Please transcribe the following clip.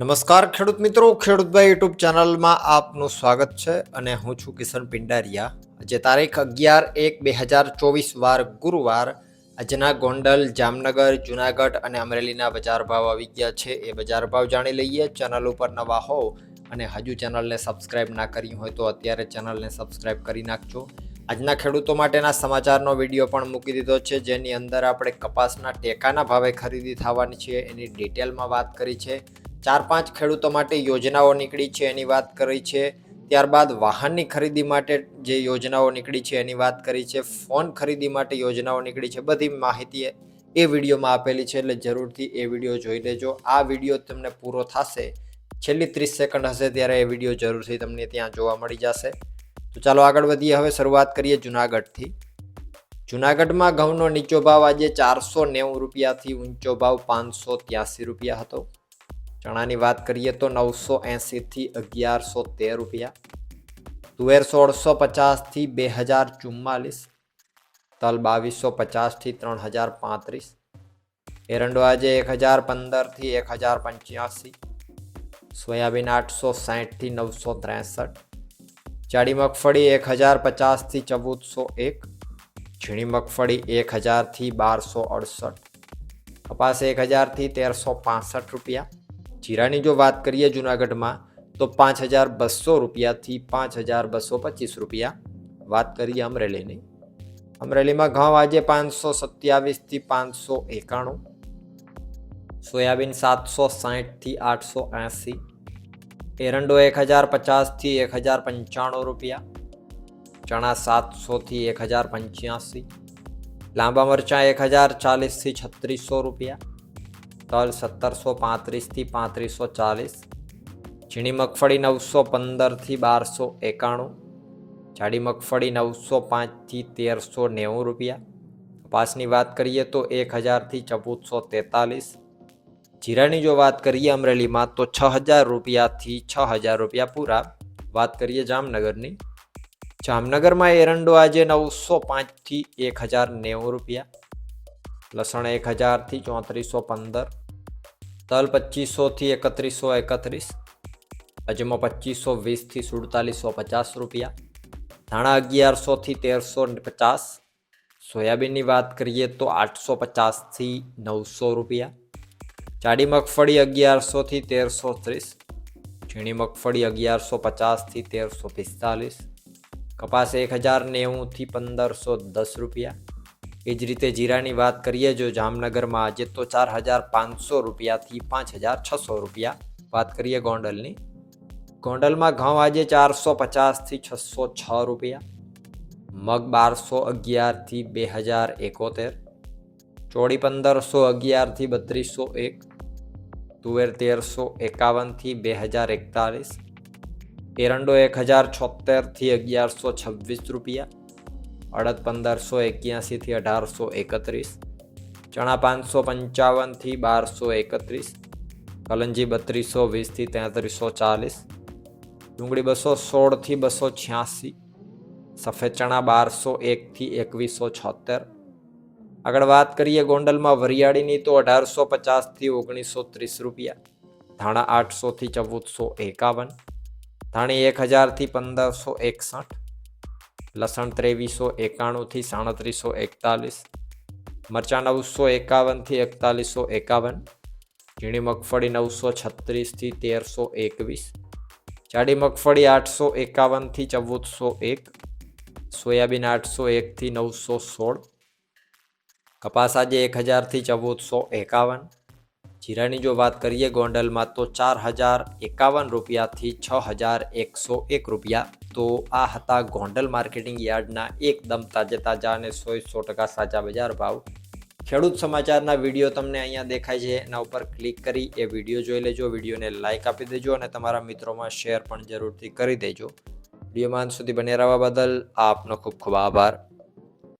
નમસ્કાર ખેડૂત મિત્રો ખેડૂતભાઈ યુટ્યુબ ચેનલમાં આપનું સ્વાગત છે અને હું છું કિશન પિંડારિયા. આજે તારીખ અગિયાર એક બે હજાર ચોવીસ વાર ગુરુવાર આજના ગોંડલ, જામનગર, જુનાગઢ અને અમરેલીના બજાર ભાવ આવી ગયા છે. એ બજાર ભાવ જાણી લઈએ. ચેનલ ઉપર નવા હો અને હજુ ચેનલને સબસ્ક્રાઇબ ના કરી હોય તો અત્યારે ચેનલને સબસ્ક્રાઇબ કરી નાખજો. આજના ખેડૂતો માટેના સમાચારનો વીડિયો પણ મૂકી દીધો છે. જેની અંદર આપણે કપાસના ટેકાના ભાવે ખરીદી થવાની છે. એની ડિટેલમાં વાત કરી છે. ચાર પાંચ ખેડૂતો માટે યોજનાઓ નીકળી છે એની વાત કરી છે. ત્યારબાદ વાહનની ખરીદી માટે જે યોજનાઓ નીકળી છે એની વાત કરી છે. ફોન ખરીદી માટે યોજનાઓ નીકળી છે. બધી માહિતી એ વિડીયોમાં આપેલી છે, એટલે જરૂરથી એ વીડિયો જોઈ લેજો. આ વીડિયો તમને પૂરો થશે. છેલ્લી ત્રીસ સેકન્ડ હશે ત્યારે એ વીડિયો જરૂરથી તમને ત્યાં જોવા મળી જશે. તો ચાલો આગળ વધીએ. હવે શરૂઆત કરીએ જુનાગઢથી. જુનાગઢમાં ઘઉંનો નીચો ભાવ આજે ચારસો નેવું રૂપિયાથી ઊંચો ભાવ પાંચસો ત્યાસી રૂપિયા હતો. ચણાની વાત કરીએ તો નવસો એંસીથી અગિયારસો તેર રૂપિયા. તુવેર સોળસો પચાસથી બે હજાર ચુમ્માલીસ. તલ બાવીસો પચાસથી ત્રણ હજાર પાંત્રીસ. એરંડો આજે એક હજાર પંદરથી એક હજાર પંચ્યાસી. સોયાબીન આઠસો સાહીઠથી નવસો ત્રેસઠ. જાડી મગફળી એક હજાર પચાસથી ચૌદસો એક. ઝીણી મગફળી એક હજારથી બારસો અડસઠ. કપાસ એક હજારથી તેરસો પાસઠ રૂપિયા. જીરાની જો વાત કરીએ જુનાગઢમાં, તો પાંચ હજાર બસો રૂપિયાથી પાંચ હજાર બસો પચીસ રૂપિયા વાત કરીએ અમરેલીની. અમરેલીમાં ઘઉં આજે પાંચસો સત્યાવીસથી પાંચસો એકાણું, સોયાબીન સાતસો સાહીઠથી આઠસો એંસી, એરંડો એક હજાર પચાસથી એક હજાર પંચાણું રૂપિયા, ચણા સાતસોથી એક હજાર પંચ્યાસી, લાંબા મરચાં એક હજાર ચાલીસથી છત્રીસો રૂપિયા તલ સત્તરસો પાંત્રીસથી પાંત્રીસો ચાલીસ, ઝીણી મગફળી નવસો પંદરથી બારસો એકાણું, જાડી મગફળી નવસો પાંચથી તેરસો નેવું રૂપિયા. કપાસની વાત કરીએ તો એક હજારથી ચૌદસો તેતાલીસ. જીરાની જો વાત કરીએ અમરેલીમાં તો છ હજાર રૂપિયાથી છ હજાર રૂપિયા પૂરા. વાત કરીએ જામનગરની. જામનગરમાં એરંડો આજે નવસો પાંચથી એક હજાર નેવું રૂપિયા. લસણ એક હજારથી ચોત્રીસો પંદર, તલ પચીસોથી એકત્રીસો એકત્રીસ, અજમો પચીસો વીસથી સુડતાલીસો પચાસ રૂપિયા, ધાણા અગિયારસોથી તેરસો પચાસ, સોયાબીનની વાત કરીએ તો આઠસો પચાસથી નવસો રૂપિયા, જાડી મગફળી અગિયારસોથી તેરસો ત્રીસ, ઝીણી મગફળી અગિયારસો પચાસથી તેરસો પિસ્તાલીસ, કપાસ એક હજાર નેવુંથી પંદરસો દસ રૂપિયા એ જ રીતે જીરાની વાત કરીએ, જો જામનગરમાં આજે તો ચાર હજાર પાંચસો રૂપિયાથી પાંચ હજાર છસો રૂપિયા વાત કરીએ ગોંડલની. ગોંડલમાં ઘઉં આજે ચારસો પચાસથી છસો છ રૂપિયા, મગ બારસો અગિયારથી બે હજાર એકોતેર, ચોળી પંદરસો અગિયારથી બત્રીસો એક, તુવેર તેરસો એકાવનથી બે હજાર એકતાલીસ, એરંડો એક હજાર છોતેરથી અગિયારસો છવ્વીસ રૂપિયા અડદ પંદરસો એક્યાસીથી અઢારસો એકત્રીસ. ચણા પાંચસો પંચાવનથી બારસો એકત્રીસ. કલંજી બત્રીસો વીસથી તેત્રીસો ચાલીસ. ડુંગળી બસો સોળથી બસો છ્યાસી. સફેદ ચણા બારસો એકથી એકવીસો છોતેર. આગળ વાત કરીએ ગોંડલમાં વરિયાળીની તો અઢારસો પચાસથી ઓગણીસો ત્રીસ રૂપિયા. ધાણા આઠસોથી ચૌદસો એકાવન. ધાણી એક હજારથી પંદરસો એકસઠ. લસણ ત્રેવીસો એકાણુંથી સાડત્રીસો એકતાલીસ, મરચાં નવસો એકાવનથી એકતાલીસો એકાવન, ઝીણી મગફળી નવસો છત્રીસથી તેરસો એકવીસ, જાડી મગફળી આઠસો એકાવનથી ચૌદસો એક, સોયાબીન આઠસો એકથી નવસો સોળ, કપાસ આજે એક હજારથી ચૌદસો એકાવન, જીરાની જો વાત કરીએ ગોંડલમાં તો ચાર હજાર એકાવન રૂપિયાથી છ હજાર એકસો એક રૂપિયા. તો આ હતા ગોંડલ માર્કેટિંગ યાર્ડના એકદમ તાજે તાજા અને સો સો ટકા સાચા બજાર ભાવ. ખેડૂત સમાચારના વીડિયો તમને અહીંયા દેખાય છે. એના ઉપર ક્લિક કરી એ વીડિયો જોઈ લેજો. વિડીયોને લાઇક આપી દેજો અને તમારા મિત્રોમાં શેર પણ જરૂરથી કરી દેજો. વિડીયોમાં સુધી બને રહેવા બદલ આપનો ખૂબ ખૂબ આભાર.